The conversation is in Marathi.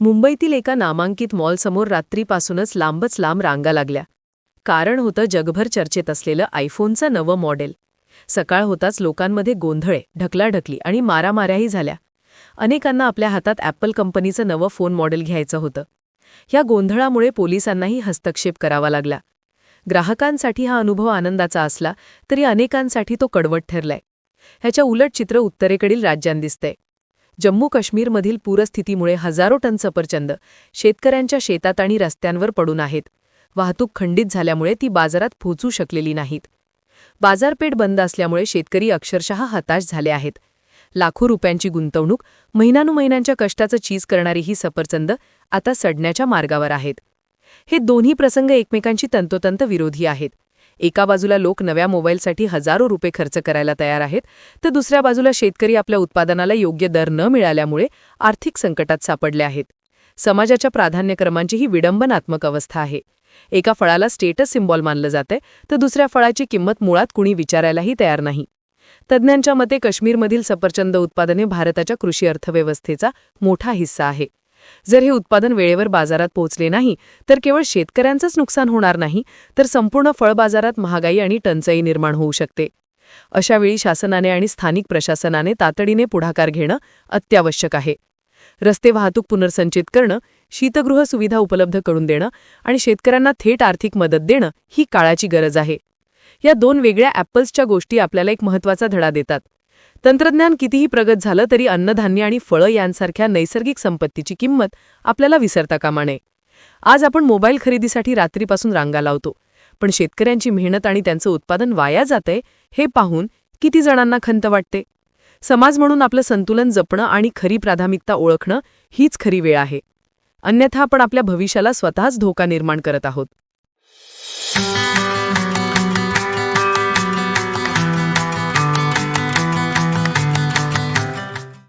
मुंबईतील एका नामांकित मॉलसमोर रात्रीपासूनच लांबच लांब रांगा लागल्या. कारण होतं जगभर चर्चेत असलेलं आयफोनचं नवं मॉडेल. सकाळ होताच लोकांमध्ये गोंधळे ढकलाढकली आणि मारामाऱ्याही झाल्या. अनेकांना आपल्या हातात ॲपल कंपनीचं नवं फोन मॉडेल घ्यायचं होतं. या गोंधळामुळे पोलिसांनाही हस्तक्षेप करावा लागला. ग्राहकांसाठी हा अनुभव आनंदाचा असला तरी अनेकांसाठी तो कडवट ठरलाय. ह्याच्या उलट चित्र उत्तरेकडील राज्यांत दिसतंय. जम्मू काश्मीरमधील पूरस्थितीमुळे हजारो टन सफरचंद शेतकऱ्यांच्या शेतात आणि रस्त्यांवर पडून आहेत. वाहतूक खंडित झाल्यामुळे ती बाजारात पोहोचू शकलेली नाहीत. बाजारपेठ बंद असल्यामुळे शेतकरी अक्षरशः हताश झाले आहेत. लाखो रुपयांची गुंतवणूक महिन्यानुमहिन्यांच्या कष्टाचं चीज करणारी ही सफरचंद आता सडण्याच्या मार्गावर आहेत. हे दोन्ही प्रसंग एकमेकांची तंतोतंत विरोधी आहेत. एका बाजूला लोक नव्या मोबाईलसाठी हजारो रुपये खर्च करायला तयार आहेत तर दुसऱ्या बाजूला शेतकरी आपल्या उत्पादनाला योग्य दर न मिळाल्यामुळे आर्थिक संकटात सापडले आहेत. समाजाच्या प्राधान्यक्रमांची ही विडंबनात्मक अवस्था आहे. एका फळाला स्टेटस सिम्बॉल मानलं जातंय तर दुसऱ्या फळाची किंमत मुळात कुणी विचारायलाही तयार नाही. तज्ज्ञांच्या मते काश्मीरमधील सफरचंद उत्पादने भारताच्या कृषी अर्थव्यवस्थेचा मोठा हिस्सा आहे. जर हे उत्पादन वेळेवर बाजारात पोहोचले नाही तर केवळ शेतकऱ्यांचंच नुकसान होणार नाही तर संपूर्ण फळ बाजारात महागाई आणि टंचाई निर्माण होऊ शकते. अशावेळी शासनाने आणि स्थानिक प्रशासनाने तातडीने पुढाकार घेणं अत्यावश्यक आहे. रस्ते वाहतूक पुनर्संचित करणं शीतगृह सुविधा उपलब्ध करून देणं आणि शेतकऱ्यांना थेट आर्थिक मदत देणं ही काळाची गरज आहे. या दोन वेगळ्या ॲपल्सच्या गोष्टी आपल्याला एक महत्त्वाचा धडा देतात. तंत्रज्ञान कितीही प्रगत झालं तरी अन्नधान्य आणि फळं यांसारख्या नैसर्गिक संपत्तीची किंमत आपल्याला विसरता कामा नये. आज आपण मोबाईल खरेदीसाठी रात्रीपासून रांगा लावतो. पण शेतकऱ्यांची मेहनत आणि त्यांचं उत्पादन वाया जातंय हे पाहून किती जणांना खंत वाटते? समाज म्हणून आपलं संतुलन जपणं आणि खरी प्राथमिकता ओळखणं हीच खरी वेळ आहे. अन्यथा आपण आपल्या भविष्याला स्वतःच धोका निर्माण करत आहोत.